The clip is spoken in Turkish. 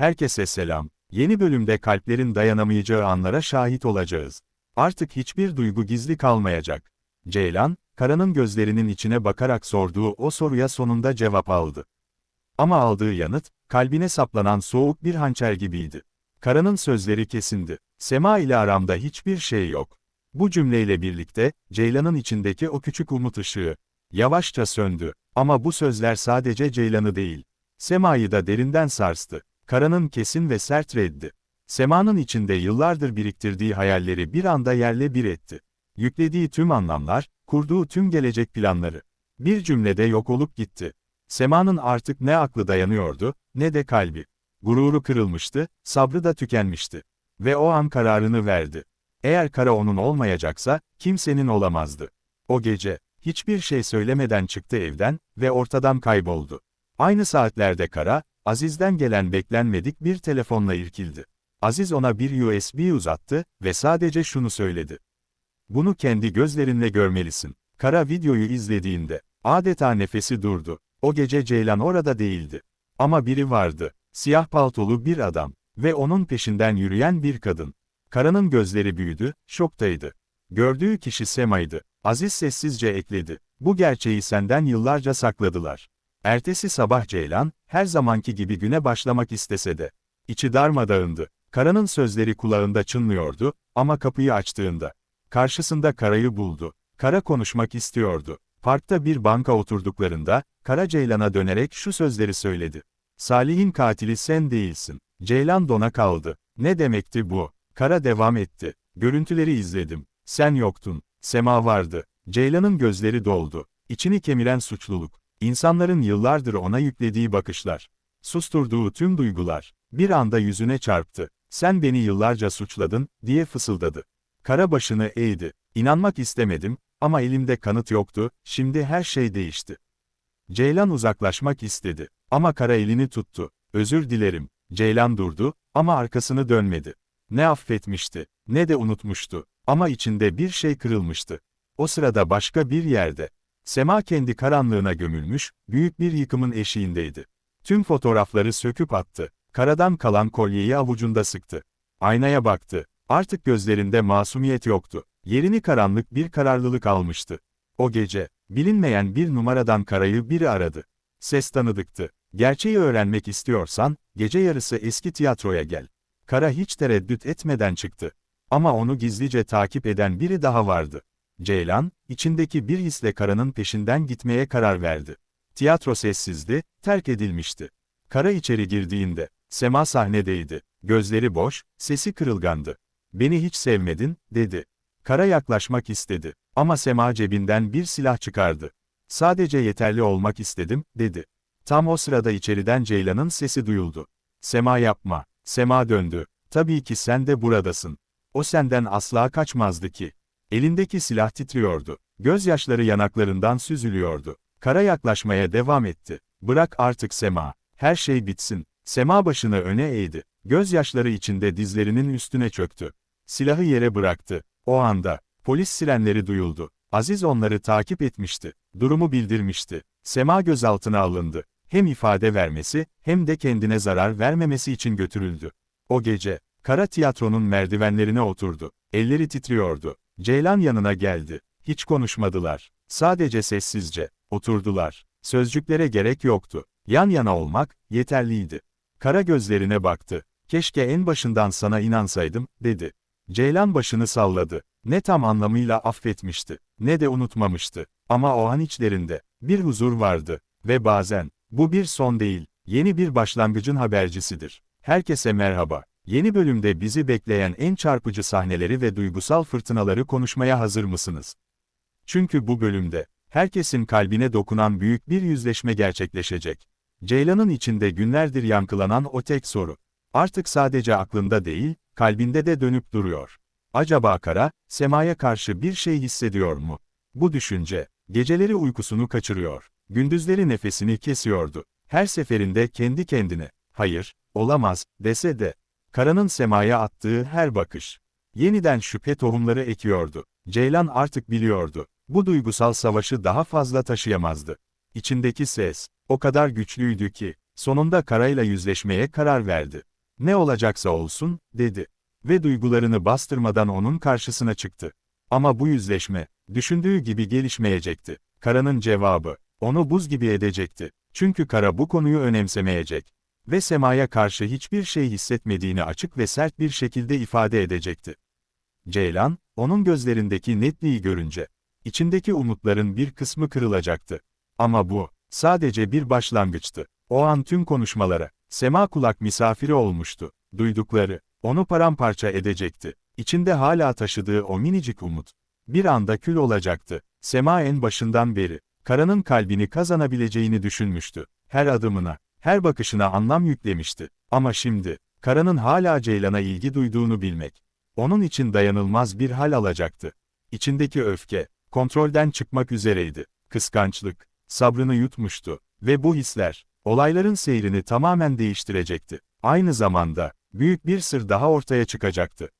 Herkese selam. Yeni bölümde kalplerin dayanamayacağı anlara şahit olacağız. Artık hiçbir duygu gizli kalmayacak. Ceylan, Kara'nın gözlerinin içine bakarak sorduğu o soruya sonunda cevap aldı. Ama aldığı yanıt, kalbine saplanan soğuk bir hançer gibiydi. Kara'nın sözleri kesindi. Sema ile aramda hiçbir şey yok. Bu cümleyle birlikte, Ceylan'ın içindeki o küçük umut ışığı, yavaşça söndü. Ama bu sözler sadece Ceylan'ı değil, Sema'yı da derinden sarstı. Kara'nın kesin ve sert reddi. Sema'nın içinde yıllardır biriktirdiği hayalleri bir anda yerle bir etti. Yüklediği tüm anlamlar, kurduğu tüm gelecek planları. Bir cümlede yok olup gitti. Sema'nın artık ne aklı dayanıyordu, ne de kalbi. Gururu kırılmıştı, sabrı da tükenmişti. Ve o an kararını verdi. Eğer Kara onun olmayacaksa, kimsenin olamazdı. O gece, hiçbir şey söylemeden çıktı evden ve ortadan kayboldu. Aynı saatlerde Kara, Aziz'den gelen beklenmedik bir telefonla irkildi. Aziz ona bir USB uzattı ve sadece şunu söyledi. Bunu kendi gözlerinle görmelisin. Kara videoyu izlediğinde, adeta nefesi durdu. O gece Ceylan orada değildi. Ama biri vardı. Siyah paltolu bir adam ve onun peşinden yürüyen bir kadın. Kara'nın gözleri büyüdü, şoktaydı. Gördüğü kişi Sema'ydı. Aziz sessizce ekledi. Bu gerçeği senden yıllarca sakladılar. Ertesi sabah Ceylan, her zamanki gibi güne başlamak istese de, içi darmadağındı. Kara'nın sözleri kulağında çınlıyordu, ama kapıyı açtığında, karşısında Kara'yı buldu. Kara konuşmak istiyordu. Parkta bir banka oturduklarında, Kara Ceylan'a dönerek şu sözleri söyledi. Salih'in katili sen değilsin. Ceylan dona kaldı. Ne demekti bu? Kara devam etti. Görüntüleri izledim. Sen yoktun. Sema vardı. Ceylan'ın gözleri doldu. İçini kemiren suçluluk. İnsanların yıllardır ona yüklediği bakışlar. Susturduğu tüm duygular. Bir anda yüzüne çarptı. Sen beni yıllarca suçladın, diye fısıldadı. Kara başını eğdi. İnanmak istemedim, ama elimde kanıt yoktu, şimdi her şey değişti. Ceylan uzaklaşmak istedi. Ama Kara elini tuttu. Özür dilerim. Ceylan durdu, ama arkasını dönmedi. Ne affetmişti, ne de unutmuştu. Ama içinde bir şey kırılmıştı. O sırada başka bir yerde. Sema kendi karanlığına gömülmüş, büyük bir yıkımın eşiğindeydi. Tüm fotoğrafları söküp attı. Karadan kalan kolyeyi avucunda sıktı. Aynaya baktı. Artık gözlerinde masumiyet yoktu. Yerini karanlık bir kararlılık almıştı. O gece, bilinmeyen bir numaradan Kara'yı biri aradı. Ses tanıdıktı. Gerçeği öğrenmek istiyorsan, gece yarısı eski tiyatroya gel. Kara hiç tereddüt etmeden çıktı. Ama onu gizlice takip eden biri daha vardı. Ceylan, içindeki bir hisle Kara'nın peşinden gitmeye karar verdi. Tiyatro sessizdi, terk edilmişti. Kara içeri girdiğinde, Sema sahnedeydi. Gözleri boş, sesi kırılgandı. Beni hiç sevmedin, dedi. Kara yaklaşmak istedi. Ama Sema cebinden bir silah çıkardı. Sadece yeterli olmak istedim, dedi. Tam o sırada içeriden Ceylan'ın sesi duyuldu. Sema yapma. Sema döndü. Tabii ki sen de buradasın. O senden asla kaçmazdı ki. Elindeki silah titriyordu. Gözyaşları yanaklarından süzülüyordu. Kara yaklaşmaya devam etti. Bırak artık Sema. Her şey bitsin. Sema başını öne eğdi. Gözyaşları içinde dizlerinin üstüne çöktü. Silahı yere bıraktı. O anda, polis sirenleri duyuldu. Aziz onları takip etmişti. Durumu bildirmişti. Sema gözaltına alındı. Hem ifade vermesi, hem de kendine zarar vermemesi için götürüldü. O gece, Kara tiyatronun merdivenlerine oturdu. Elleri titriyordu. Ceylan yanına geldi. Hiç konuşmadılar. Sadece sessizce, oturdular. Sözcüklere gerek yoktu. Yan yana olmak, yeterliydi. Kara gözlerine baktı. Keşke en başından sana inansaydım, dedi. Ceylan başını salladı. Ne tam anlamıyla affetmişti, ne de unutmamıştı. Ama o an içlerinde, bir huzur vardı. Ve bazen, bu bir son değil, yeni bir başlangıcın habercisidir. Herkese merhaba. Yeni bölümde bizi bekleyen en çarpıcı sahneleri ve duygusal fırtınaları konuşmaya hazır mısınız? Çünkü bu bölümde, herkesin kalbine dokunan büyük bir yüzleşme gerçekleşecek. Ceylan'ın içinde günlerdir yankılanan o tek soru. Artık sadece aklında değil, kalbinde de dönüp duruyor. Acaba Kara, Sema'ya karşı bir şey hissediyor mu? Bu düşünce, geceleri uykusunu kaçırıyor, gündüzleri nefesini kesiyordu. Her seferinde kendi kendine, hayır, olamaz, dese de, Kara'nın Sema'ya attığı her bakış, yeniden şüphe tohumları ekiyordu. Ceylan artık biliyordu, bu duygusal savaşı daha fazla taşıyamazdı. İçindeki ses, o kadar güçlüydü ki, sonunda Kara'yla yüzleşmeye karar verdi. Ne olacaksa olsun, dedi. Ve duygularını bastırmadan onun karşısına çıktı. Ama bu yüzleşme, düşündüğü gibi gelişmeyecekti. Kara'nın cevabı, onu buz gibi edecekti. Çünkü Kara bu konuyu önemsemeyecek. Ve Sema'ya karşı hiçbir şey hissetmediğini açık ve sert bir şekilde ifade edecekti. Ceylan, onun gözlerindeki netliği görünce, içindeki umutların bir kısmı kırılacaktı. Ama bu, sadece bir başlangıçtı. O an tüm konuşmalara, Sema kulak misafiri olmuştu. Duydukları, onu paramparça edecekti. İçinde hala taşıdığı o minicik umut. Bir anda kül olacaktı. Sema en başından beri, Kara'nın kalbini kazanabileceğini düşünmüştü. Her adımına, her bakışına anlam yüklemişti. Ama şimdi, Kara'nın hala Ceylan'a ilgi duyduğunu bilmek, onun için dayanılmaz bir hal alacaktı. İçindeki öfke, kontrolden çıkmak üzereydi. Kıskançlık, sabrını yutmuştu. Ve bu hisler, olayların seyrini tamamen değiştirecekti. Aynı zamanda, büyük bir sır daha ortaya çıkacaktı.